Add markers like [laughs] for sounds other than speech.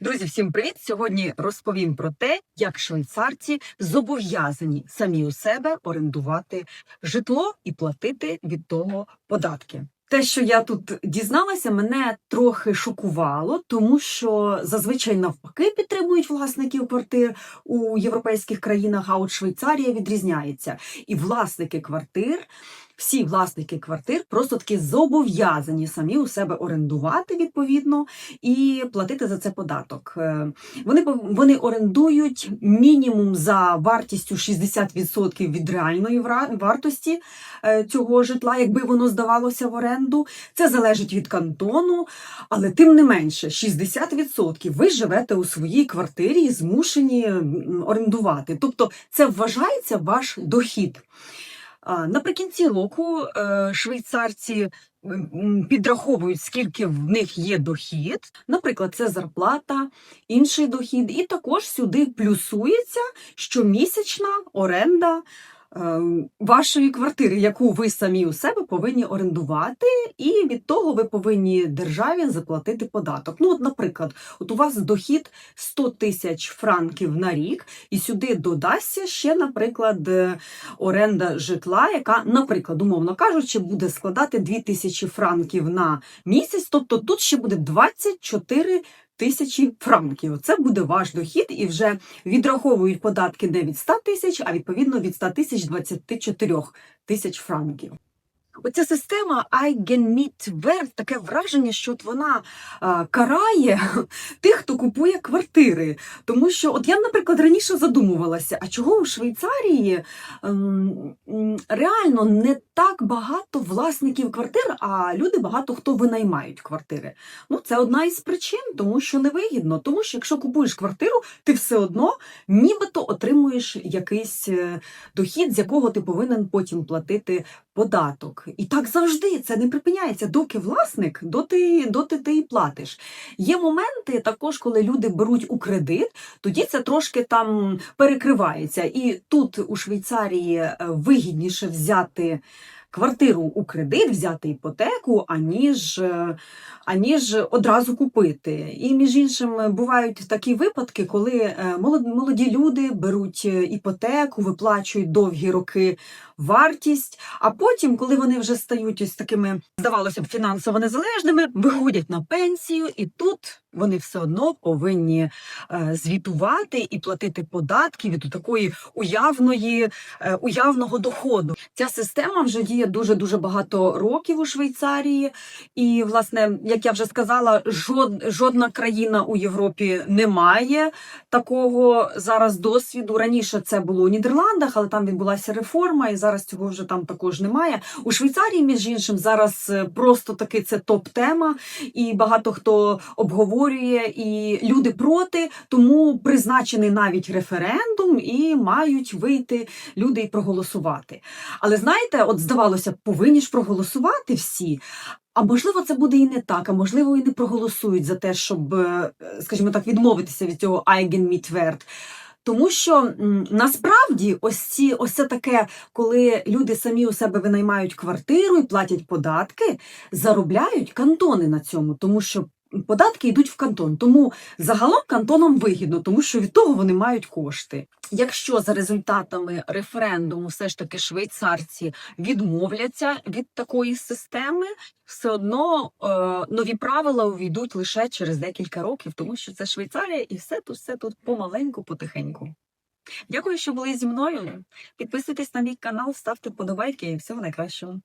Друзі, всім привіт! Сьогодні розповім про те, як швейцарці зобов'язані самі у себе орендувати житло і платити від того податки. Те, що я тут дізналася, мене трохи шокувало, тому що зазвичай навпаки підтримують власників квартир у європейських країнах, а от Швейцарія відрізняється. І власники квартир, всі власники квартир просто таки зобов'язані самі у себе орендувати відповідно і платити за це податок. Е, Вони вони орендують мінімум за вартістю 60% від реальної вартості е, цього житла, якби воно здавалося в оренду. Це залежить від кантону, але тим не менше, 60% ви живете у своїй квартирі змушені орендувати. Тобто це вважається ваш дохід. Наприкінці року е, швейцарці підраховують, скільки в них є дохід. Наприклад, це зарплата, інший дохід, і також сюди плюсується щомісячна оренда вашої квартири, яку ви самі у себе повинні орендувати, і від того ви повинні державі заплатити податок. Ну, от, наприклад, от у вас дохід 100 тисяч франків на рік, і сюди додасться ще, наприклад, е, оренда житла, яка, наприклад, умовно кажучи, буде складати 2 тисячі франків на місяць, тобто тут ще буде 24 тисячі франків. Це буде ваш дохід, і вже відраховують податки не від 100 тисяч, а відповідно від 100 тисяч 24 тисяч франків. Оця система Eigenmietwert, таке враження, що от вона а, карає [laughs] тих, хто купує квартири. Тому що, от я, наприклад, раніше задумувалася, а чого у Швейцарії ем, реально не так багато власників квартир, а люди багато хто винаймають квартири. Ну, це одна із причин, тому що невигідно. Тому що якщо купуєш квартиру, ти все одно нібито отримуєш якийсь е, дохід, з якого ти повинен потім платити податок. І так завжди це не припиняється. Доки власник, доти, доти ти і платиш. Є моменти також, коли люди беруть у кредит, тоді це трошки там перекривається. І тут у Швейцарії е, вигідніше взяти. Квартиру у кредит взяти іпотеку, аніж, е, аніж одразу купити. І між іншим бувають такі випадки, коли е, молоді люди беруть е, іпотеку, виплачують довгі роки вартість, а потім, коли вони вже стають ось такими, здавалося б, фінансово незалежними, виходять на пенсію, і тут вони все одно повинні е, звітувати і платити податки від такої уявної, е, уявного доходу. Ця система вже діє дуже дуже багато років у Швейцарії, і, власне, як я вже сказала, жод, жодна країна у Європі не має такого зараз досвіду. Раніше це було у Нідерландах, але там відбулася реформа, і зараз цього вже там також немає. У Швейцарії, між іншим, зараз е, просто таки це топ-тема, і багато хто обговорює, і люди проти, тому призначений навіть референдум, і мають вийти люди і проголосувати. Але знаєте, от здавалося, повинні ж проголосувати всі. А можливо, це буде і не так, а можливо, і не проголосують за те, щоб, е, скажімо так, відмовитися від цього Eigenmietwert. Тому що насправді ось ці ось це таке, коли люди самі у себе винаймають квартиру і платять податки, заробляють кантони на цьому, тому що податки йдуть в кантон. Тому загалом кантонам вигідно, тому що від того вони мають кошти. Якщо за результатами референдуму все ж таки швейцарці відмовляться від такої системи, все одно е, нові правила увійдуть лише через декілька років, тому що це Швейцарія, і все тут, все тут помаленьку, потихеньку. Дякую, що були зі мною. Підписуйтесь на мій канал, ставте вподобайки і всього найкращого.